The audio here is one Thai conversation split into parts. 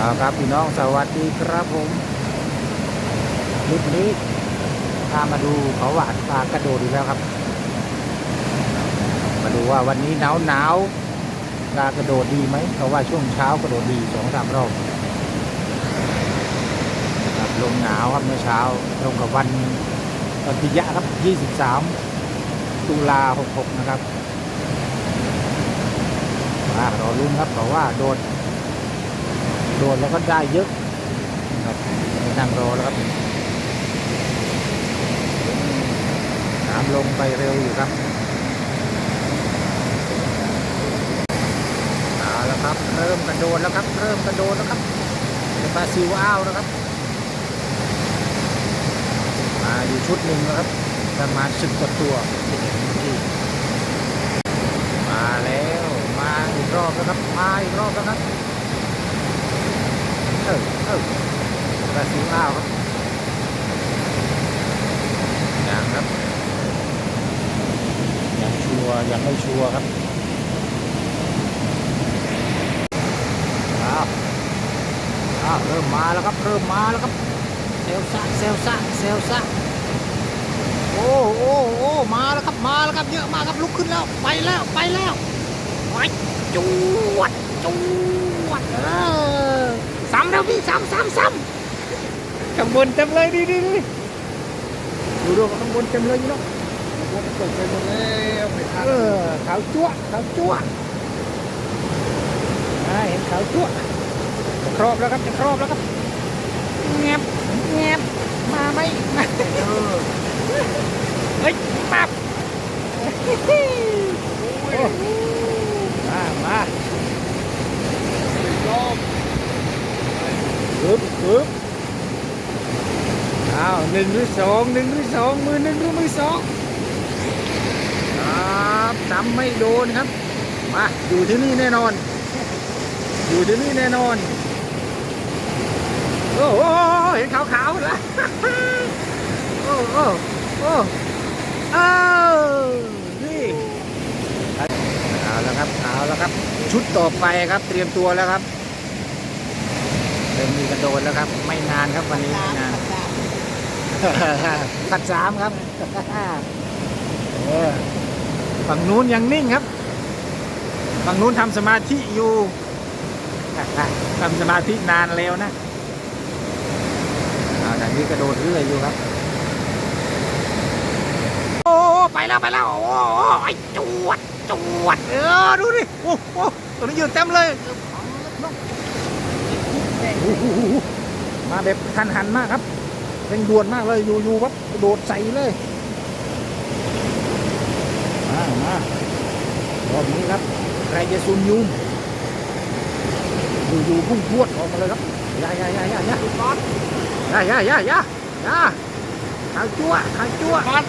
เอาครับพี่น้องสวัสดีครับผมคลิปนี้พามาดูเขาหวานปลากระโดดอีกแล้วครับ มาดูว่าวันนี้หนาวหนาวปลากระโดดดีไหมเพราะว่าช่วงเช้ากระโดดดีสองสามรอบครับลงหนาวครับเมื่อเช้าลงกับวันวันพิยะครับ23ตุลา66นะครับมารอลุ้นครับเพราะว่าโดด โดนแล้วก็ได้เยอะนะครับนั่งรอแล้วครับน้ำลงไปเร็วอยู่ครับเอาแล้วครับ เริ่มกระโดดแล้วครับ เริ่มกระโดดแล้วครับเป็นปลาซิวอ้าวนะครับ มาอยู่ชุดหนึ่งแล้วครับประมาณสิบกว่าตัวที่เห็นเมื่อกี้มาแล้ว มาอีกรอบแล้วครับ มาอีกรอบแล้วครับ เออเออ ปลาซิวอ้าวครับยังครับยังชัวร์ยังไม่ชัวร์ครับอ้าวอ้าวเริ่มมาแล้วครับ เริ่มมาแล้วครับเซลซ่าเซลซ่าเซลซ่าโอ้โอ้โอ้มาแล้วครับมาแล้วครับเยอะมากครับลุกขึ้นแล้วไปแล้วไปแล้วไปจวดจวดเออซ้ำแล้วพี่ซ้ำซ้ำซ้ำ ข้างบนเต็มเลยดิดิดิดูดูข้างบนเต็มเลยนี่เนาะผมตกไปหมดแล้วไม่ทันเออขาวจั่วขาวจั่วอ่าเห็นขาวจั่วจะครอบแล้วครับจะครอบแล้วครับแงบแงบมาไหมมาเออเฮ้ยปั๊บโอ้มามารอบปึ๊บปึ๊บอ้าวหนึ่งหรือสองหนึ่งหรือสองมือหนึ่งหรือมือสองครับจำไม่โดนครับมาอยู่ที่นี่แน่นอน อยู่ที่นี่แน่นอน โอ้โหเห็นขาวๆแล้วโอ้โอ้โอ้อ้านี่เอาแล้วครับเอาแล้วครับ ชุดต่อไปครับเตรียมตัวแล้วครับเริ่มมีกระโดดแล้วครับ ไม่นานครับวันนี้ไม่นาน ขัดสามครับเออฝั่งนู้นยังนิ่งครับ ฝั่งนู้นทำสมาธิอยู่ทำสมาธินานแล้วนะอ่าแต่นี้กระโดดเรื่อยอยู่ครับ โอ้ไปแล้วไปแล้ว โอ้ไอ้จวดจวด เออดูดิ โอ้โหตัวนี้ยืนเต็มเลยโอ้โหมาแบบทันหันมากครับ เร่งด่วนมากเลย อยู่ๆครับกระโดดใส่เลย มามารอบนี้ครับใครจะซุนยุงอยู่ๆพุ่งพรวดออกมาเลยครับอย่าอย่าอย่าอย่าอย่าอย่าอย่าอย่าอย่าอย่าขาวจั่วขาวจั่วพัด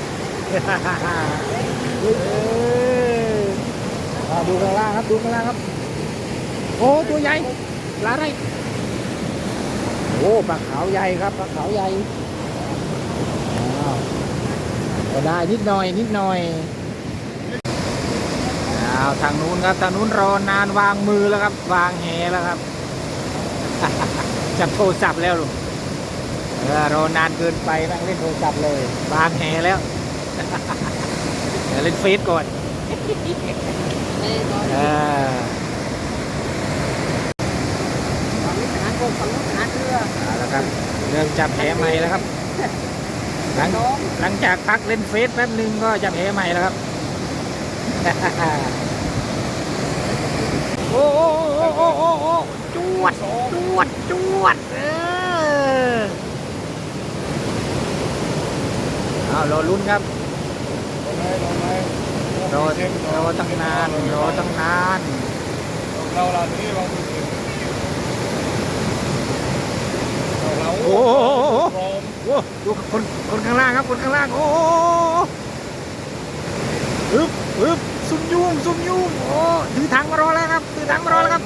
เอ้ยอ่าดูข้างล่างครับ ดูข้างล่างครับ โอ้ ตัวใหญ่ปลาอะไรโอ้ ปลาขาวใหญ่ครับ ปลาขาวใหญ่อ้าว ก็ได้นิดหน่อยนิดหน่อยเอาทางนู้นครับทางนู้นรอนานวางมือแล้วครับ วางแหแล้วครับ จับโทรศัพท์แล้วลูกเออรอนานเกินไปนั่งเล่นโทรศัพท์เลย วางแหแล้วเดี๋ยวเล่นเฟซก่อนเออฝั่งนี้ทหารกรมฝั่งนู้นทหารเรือเอาละครับเริ่มจับแหใหม่แล้วครับ หลังหลังจากพักเล่นเฟซแป๊บนึงก็จับแหใหม่แล้วครับ โอ้โอ้โอ้โอ้โอ้โอ้จวดจวดจวดเออเอารอลุ้นครับรอรอตั้งนานรอตั้งนานเราเรานี้เราโอ้ อมโอ้ดูคนคนข้างล่างครับคนข้างล่าง โอ้โหอึ๊บอึ๊บซุ่มยุ่งซุ่มยุ่งโอ้ถือถังมารอแล้วครับถือถังมารอแล้วครับ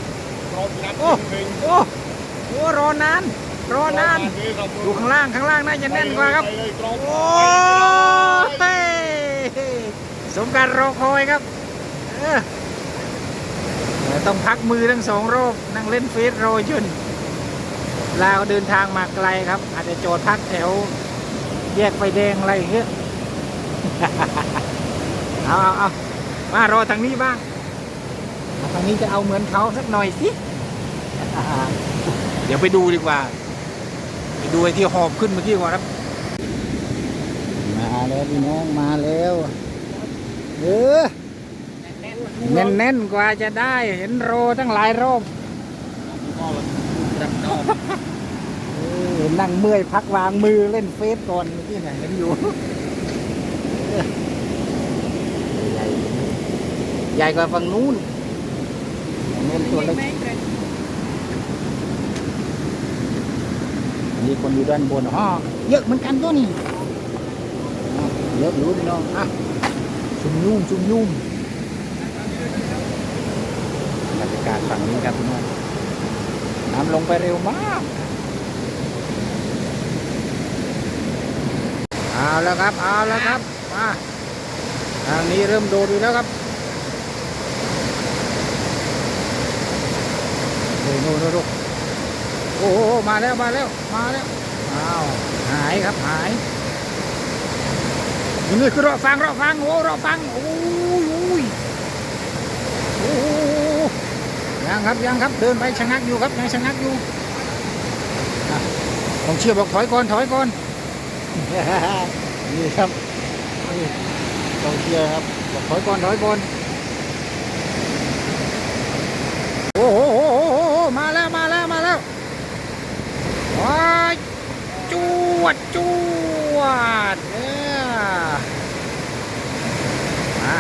พร้อมนัดโอ้จริงโอ้โอ้รอนานรอนานดูข้างล่างข้างล่างน่าจะแน่นกว่าครับไปเลยตรงโอ้ยสมการรอคอยครับเออเดี๋ยวต้องพักมือทั้งสองรอบนั่งเล่นเฟซรอจน ลาวเดินทางมาไกลครับ อาจจะจอดพักแถว แยกไฟแดงอะไรอย่างเงี้ยเอาเอาเอามารอทางนี้บ้างเอาทางนี้จะเอาเหมือนเขาสักหน่อยสิเดี๋ยวไปดูดีกว่า ไปดูไอ้ที่หอบขึ้นเมื่อกี้ก่อนครับ มาแล้วพี่น้องมาแล้วเออแน่นๆกว่าจะได้เห็นโรตั้งหลายรอบ จับนอกเออนั่งเมื่อยพักวางมือเล่นเฟซก่อนเมื่อกี้ไหนเห็นอยู่ ใหญ่ใหญ่กว่าฝั่งนู้นเน้นตัวเล็กมีคนอยู่ด้านบนอ๋อเยอะเหมือนกันตัวนี้อะเยอะอยู่พี่น้องอะชุมยุ่มชุมยุ่มบรรยากาศฝั่งนี้ครับพี่น้อง น้ำลงไปเร็วมากเอาแล้วครับเอาแล้วครับมาทางนี้เริ่มโดดอยู่แล้วครับโอ้โหโอ้โหโอ้โหมาแล้วมาแล้วมาแล้วอ้าวหายครับหายนี่คือรอฟังรอฟังโอ้รอฟังโอ้ยโอ้ยโอ้โหยัง ครับยังครับ เดินไปชะงักอยู่ครับยังชะงักอยู่อะต้องเชื่อบอกถอยก่อนถอยก่อนนี่ครับนี่กองเชียร์ครับบอกถอยก่อนถอยก่อนโอ้โหโอ้โหโอ้โหมาแล้วมาแล้วมาแล้วว้ายจวดจวดเนี่ยมา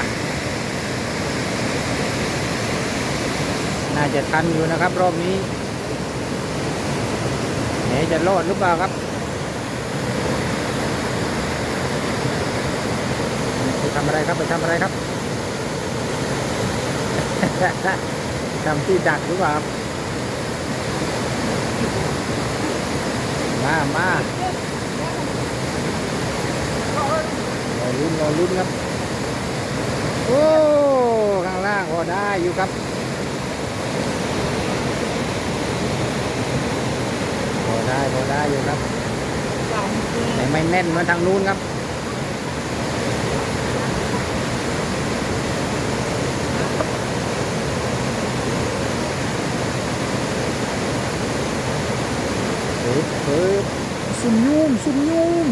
น่าจะทันอยู่นะครับ รอบนี้ไหนจะรอดหรือเปล่าครับไปทำอะไรครับไปทำอะไรครับทำที่ดักหรือเปล่ามามารอลุ้นรอลุ้นครับ โอ้ ข้างล่างพอได้อยู่ครับ พอ ได้พอได้อยู่ครับแต่ไม่แน่นเหมือนทางนู้นครับเฮ้ยเฮ้ยซุ่มยุ่มซุ่มยุ่ม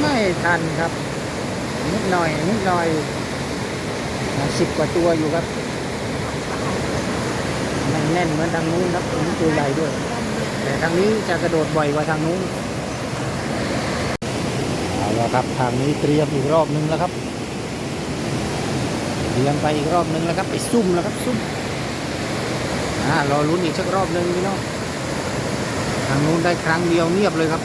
ไม่ทันครับ นิดหน่อย นิดหน่อยสิบกว่าตัวอยู่ครับไม่ แน่นเหมือนทางนู้นครับนี่ตัวใหญ่ด้วย แต่ทางนี้จะกระโดดบ่อยกว่าทางนู้นเอาละครับทางนี้เตรียมอีกรอบนึงแล้วครับเลี้ยงไปอีกรอบนึงแล้วครับไปซุ่มแล้วครับซุ่มอ่ารอลุ้นอีกสักรอบนึงพี่น้องทางนู้นได้ครั้งเดียวเงียบเลยครับ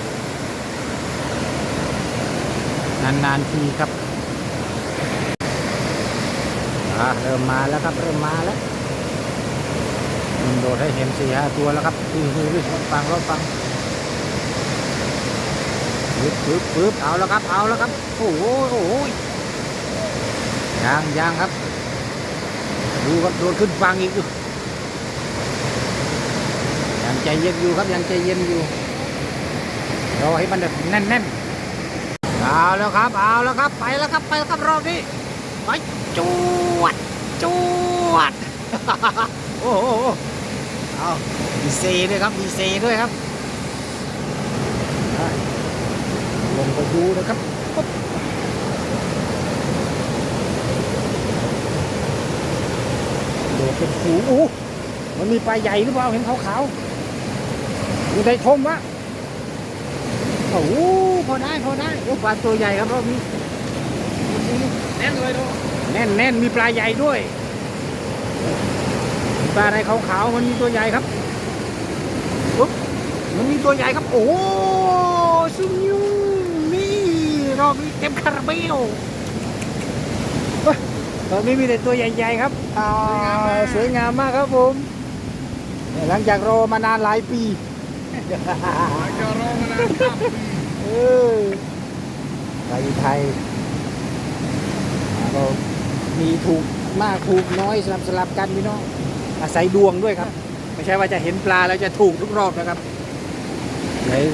นานๆทีครับอ่าเริ่มมาแล้วครับ เริ่มมาแล้ว โดดให้เห็นสี่ห้าตัวแล้วครับอือหือรถฟังรถฟังปึ๊บปึ๊บปึ๊บเอาแล้วครับ เอาแล้วครับ โอ้โหโอ้โหยางยางครับ ดูครับโดนขึ้นฟังอีกอยู่ยังใจเย็นอยู่ครับยังใจเย็นอยู่รอให้มันแบบแน่นแน่นๆเอาแล้วครับ เอาแล้วครับ ไปแล้วครับไปแล้วครับรอบนี้ไปจวดจวด โอ้โห เอามีเซด้วยครับมีเซด้วยครับอะลงไปดูนะครับปุ๊บโดดเป็นฝูงโอ้มันมีปลาใหญ่หรือเปล่าเห็นขาวๆอยู่ในทมวะโอ้โหพอได้พอได้โอ้ปลาตัวใหญ่ครับรอบนี้แน่นเลยดูแน่นแน่นมีปลาใหญ่ด้วย ปลาอะไรขาวๆมันมีตัวใหญ่ครับปุ๊บมันมีตัวใหญ่ครับ โอ้โหซุ่มยูนี่รอบนี้เต็มคาราเบลเฮ้ยรอบนี้มีแต่ตัวใหญ่ๆครับอ่าสวยงามมากครับผมเนี่ยหลังจากรอมานานหลายปีจะรอมานานข้ามปีเออไทยไทยแล้วก็มีถูกมากถูกน้อยสลับสลับกันพี่น้อง อาศัยดวงด้วยครับ ไม่ใช่ว่าจะเห็นปลาแล้วจะถูกทุกรอบนะครับเลย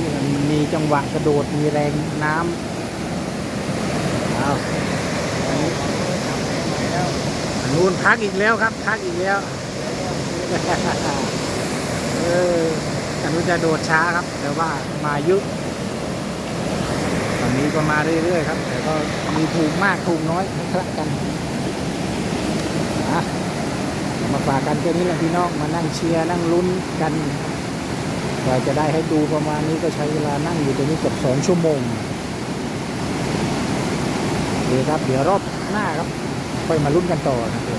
มีจังหวะกระโดดมีแรงน้ำเอาอันนี้อันนู้นพักอีกแล้วครับพักอีกแล้วเอออันนู้นจะโดดช้าครับ แต่ว่ามาเยอะตอนนี้ก็มาเรื่อยๆครับ แต่ก็มีถูกมากถูกน้อยคละกัน มาฝากกันแค่นี้แหละพี่น้องมานั่งเชียร์นั่งลุ้นกันกว่าจะได้ให้ดูประมาณนี้ก็ใช้เวลานั่งอยู่ตรงนี้เกือบสองชั่วโมงโอเคครับเดี๋ยวรอบหน้าครับค่อยมาลุ้นกันต่อนะครับ